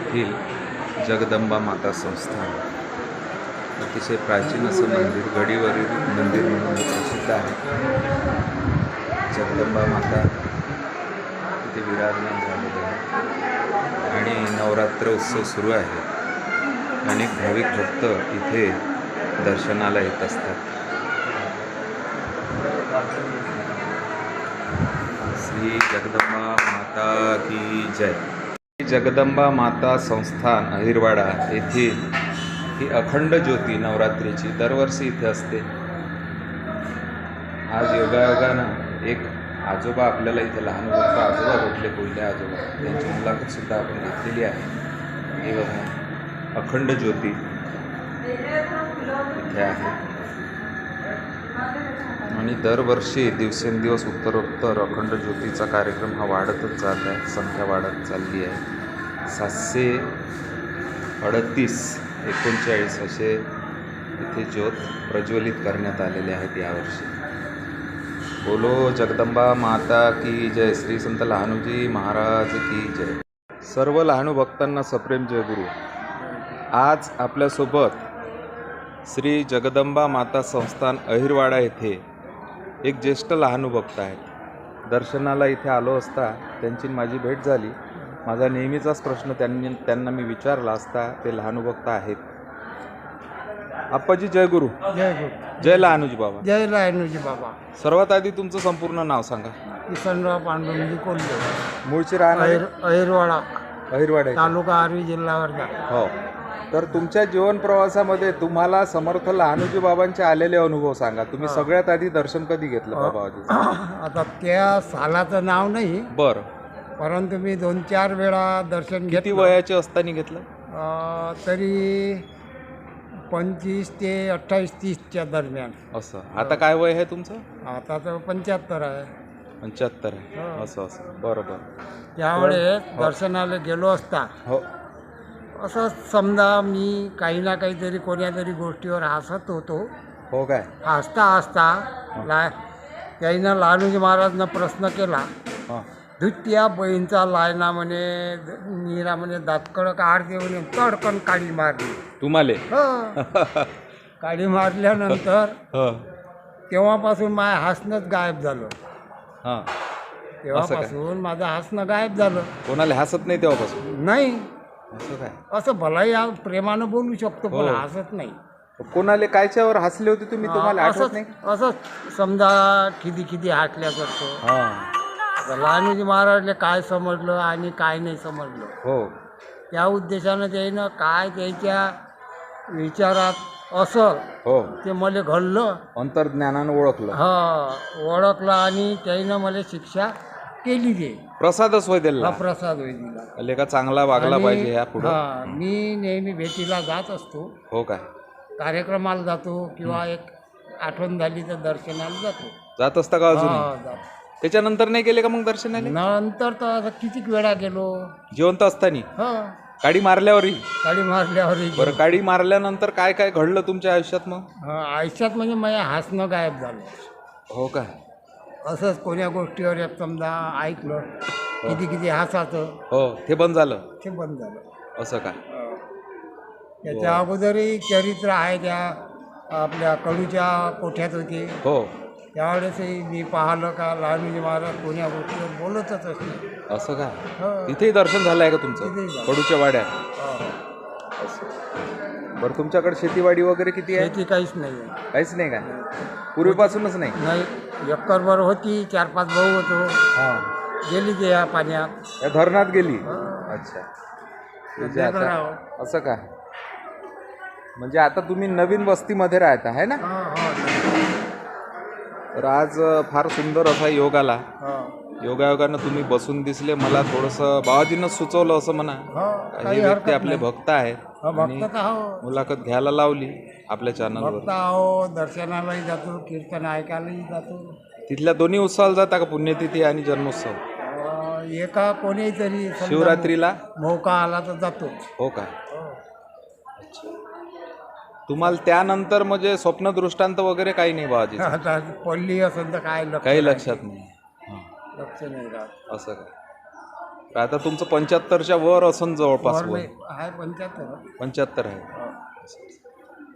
येथील जगदंबा माता संस्थान. अतिशय प्राचीन असं मंदिर गडीवरील मंदिर म्हणून प्रसिद्ध आहे. जगदंबा माता तिथे विराजमान झालेली आहे. आणि नवरात्र उत्सव सुरू आहे. अनेक भाविक भक्त इथे दर्शनाला येत असतात. श्री जगदंबा माता की जय. जगदंबा माता संस्थान अहिरवाडा येथील ही अखंड ज्योती नवरात्रीची दरवर्षी इथे असते. आज योगायोगानं एक आजोबा आपल्याला इथे लहान भक्त आजोबा भेटले कोयले आजोबा. त्यांची मुलाखतसुद्धा आपण घेतलेली आहे. हे बघा अखंड ज्योती इथे आहे. आणि दरवर्षी दिवसेंदिवस उत्तरोत्तर अखंड ज्योतीचा कार्यक्रम हा वाढतच जात आहे संख्या वाढत चालली आहे. सातशे अडतीस एकोणचाळीस असे इथे ज्योत प्रज्वलित करण्यात आलेले आहेत यावर्षी. बोलो जगदंबा माता की जय. श्री संत लहानूजी महाराज की जय. सर्व लहानू भक्तांना सप्रेम जय गुरु. आज आपल्यासोबत श्री जगदंबा माता संस्थान अहिरवाडा येथे एक ज्येष्ठ लहानू भक्त आहेत. दर्शनाला इथे आलो असता त्यांची माझी भेट झाली. माझा नेहमीचाच प्रश्न त्यांनी त्यांना मी विचारला असता ते लहानू भक्त आहेत. आप्पाजी जय गुरु. जय गुरु. जय लहानूजी बाबा. जय लायनूजी बाबा. सर्वात आधी तुमचं संपूर्ण नाव सांगा. किसनराव पांडुरंगी कोल्हे मूळचे राहणार? अहिर अहिरवाडा. अहिरवाडा. तालुका आर्वी जिल्हा वर्धा. हो. तर तुमच्या जीवन प्रवासामध्ये तुम्हाला समर्थ लहानूजी बाबांचे आलेले अनुभव सांगा. तुम्ही सगळ्यात आधी दर्शन कधी घेतलं बाबाजी? आता त्या सालाचं नाव नाही. बर. परंतु मी दोन चार वेळा दर्शन किती घेतलं. वयाचे असताना घेतलं? अं, तरी पंचवीस ते अठ्ठावीस तीसच्या दरम्यान. असं. आता काय वय आहे तुमचं? आता तर पंच्याहत्तर आहे. पंच्याहत्तर आहे. असं असं. बरोबर. त्यावेळेस दर्शनाला गेलो असता हो. असं समजा मी काही ना काहीतरी कोण्या तरी गोष्टीवर हसत होतो. हो काय? हसता हसता ला त्याईनं लालूजी महाराजनं प्रश्न केला. हां. धुत्या बहीणचा लायना म्हणे नीरा म्हणे दातकड काढते म्हणे तडकन काळी मारली. तुम्हाला? हो. काळी मारल्यानंतर हो. तेव्हापासून माझं हसणंच गायब झालं. हां. तेव्हापासून माझं हसणं गायब झालं. कोणाला हसत नाही तेव्हापासून? नाही. असं काय? असं भलाही आ- प्रेमानं बोलू शकतो पण हो. हसत नाही. कोणाला कायच्यावर हसले होते तुम्ही? तुम्हाला आठवत असंच नाही? असंच समजा खिदी खिदी हाटल्या करतो. हां. लहानजी महाराजले काय समजलं आणि काय नाही समजलं? हो. त्या उद्देशानं त्यानं काय त्याच्या विचारात असं हो. ते मला घडलं. अंतर्ज्ञानानं ओळखलं. हा ओळखलं आणि त्यानं मला शिक्षा केली ते. प्रसादच होय हा प्रसाद होई दिला. लेका चांगला वागला आणि- पाहिजे ह्या पुढे. हा मी नेहमी भेटीला जात असतो. हो काय? कार्यक्रमाला जातो किंवा एक आठवण झाली तर दर्शनाला जातो. जात असता का अजून? हा, जातो. त्याच्यानंतर नाही गेले का मग दर्शनाला? नंतर तर आता कितीक वेळा गेलो. जिवंत असताना? हा. काडी मारल्यावरही? गाडी मारल्यावर बरं काडी मारल्यानंतर काय काय घडलं तुमच्या आयुष्यात मग? आयुष्यात म्हणजे माझ्या हसणं गायब झालं. हो काय असंच कोण्या गोष्टीवर एक समजा ऐकलं किती किती हसायचं हो ते बंद झालं? ते बंद झालं. असं काय त्याच्या अगोदरही चरित्र आहे त्या आपल्या कडूच्या कोठ्यात होते. हो. त्यावेळेसही मी पाहिलं का लहानजी महाराज कोण्या गोष्टीवर बोलतच असते असं काय हो. तिथेही दर्शन झालं आहे का तुमचं? झालं. कडूच्या वाड्यात? हो. बरं तुमच्याकडे शेतीवाडी वगैरे किती आहे? शेती काहीच नाही आहे. काहीच नाही काय पूर्वीपासूनच नाही? नाही एकरभर होती चार पाच भाऊ होतो. हां. गेली ते या पाण्यात. या धरणात गेली? हो. अच्छा. म्हणजे आता करावं? असं काय म्हणजे आता तुम्ही नवीन वस्तीमध्ये राहता आहे ना? हो, हो. तर आज फार सुंदर असा योग आला. हो. योगायोगानं तुम्ही बसून दिसले. मला थोडंसं बाबाजीनं सुचवलं असं म्हणा. हो, हे व्यक्ती आपले. भक्त आहेत हो, हो मुलाखत घ्यायला लावली आपल्या चॅनलवर आहो दर्शनालाही जातो कीर्तन ऐकायलाही जातो. तिथल्या दोन्ही उत्सवाला जाता का? पुण्यतिथी आणि जन्मोत्सव? एका कोणी तरी शिवरात्रीला? मौका आला तर जातो हो काय तुम्हाला त्यानंतर म्हणजे स्वप्न दृष्टांत वगैरे काही नाही आता पडली असेल तर काय लक्ष काही. लक्षात नाही. लक्ष नाही राहत. असं काय? आता तुमचं पंच्याहत्तरच्या वर असन जवळपास वय आहे पंच्याहत्तर. पंच्याहत्तर आहे.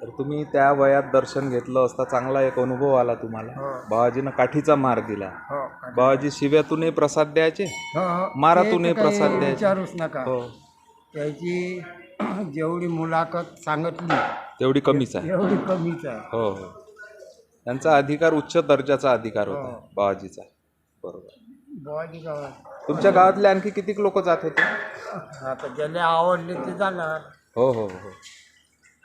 तर तुम्ही त्या वयात दर्शन घेतलं असता चांगला एक अनुभव आला तुम्हाला. बाबाजीनं काठीचा मार दिला. हो बाबाजी शिव्यातूनही प्रसाद द्यायचे. मारातूनही प्रसाद द्यायचे. विचारूच नका. हो. त्याची जेवढी मुलाखत सांगितली तेवढी कमीच आहे. एवढी कमीच आहे. हो हो. त्यांचा अधिकार उच्च दर्जाचा अधिकार होता हो. बाबाजीचा बरोबर. बुवाजी गावात तुमच्या गावातले आणखी किती लोक जात होते? आता ज्याला आवडले ते जाणार. हो हो हो.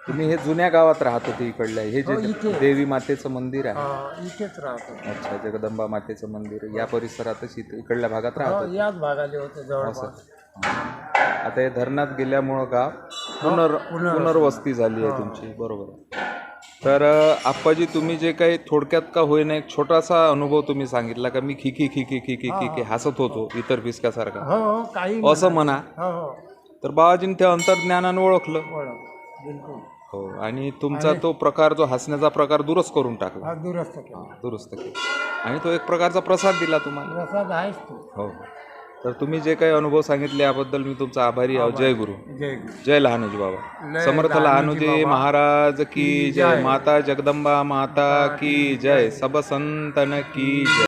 तुम्ही हे जुन्या गावात राहत होते इकडल्या. हे हो, जे इथे. देवी मातेचं मंदिर आहे. हो, इथेच राहतो अच्छा जगदंबा मातेचं मंदिर. या परिसरातच इथे इकडल्या भागात हो, राहतो याच भागाले होते जवळपास. आता हे धरणात गेल्यामुळं गाव पुनर पुनर्वस- पुनर्वस्ती. झाली आहे तुमची बरोबर. तर अ, आप्पाजी तुम्ही जे काही थोडक्यात का होईना एक छोटासा अनुभव तुम्ही सांगितला का? मी खिकी खिकी खिकी खिकी हसत होतो इतर पिसक्यासारखा हो हो काही असं म्हणा. हो हो. तर बाबाजीने ते अंतर्ज्ञानानं ओळखलं. बिलकुल. हो आणि तुमचा तो प्रकार जो हसण्याचा प्रकार दुरुस्त करून टाकला. हा दुरुस्त केला. दुरुस्त केला. आणि तो एक प्रकारचा प्रसाद दिला तुम्हाला. प्रसाद आहेच तू. हो हो. तर तुम्ही जे काही अनुभव सांगितले याबद्दल मी तुमचा आभारी आहो. जय गुरु. जय गुरु. जय लहानुजी बाबा. समर्थ लहानुजी. महाराज की जय. जय. माता जगदंबा माता की जय. सब संतन की जय.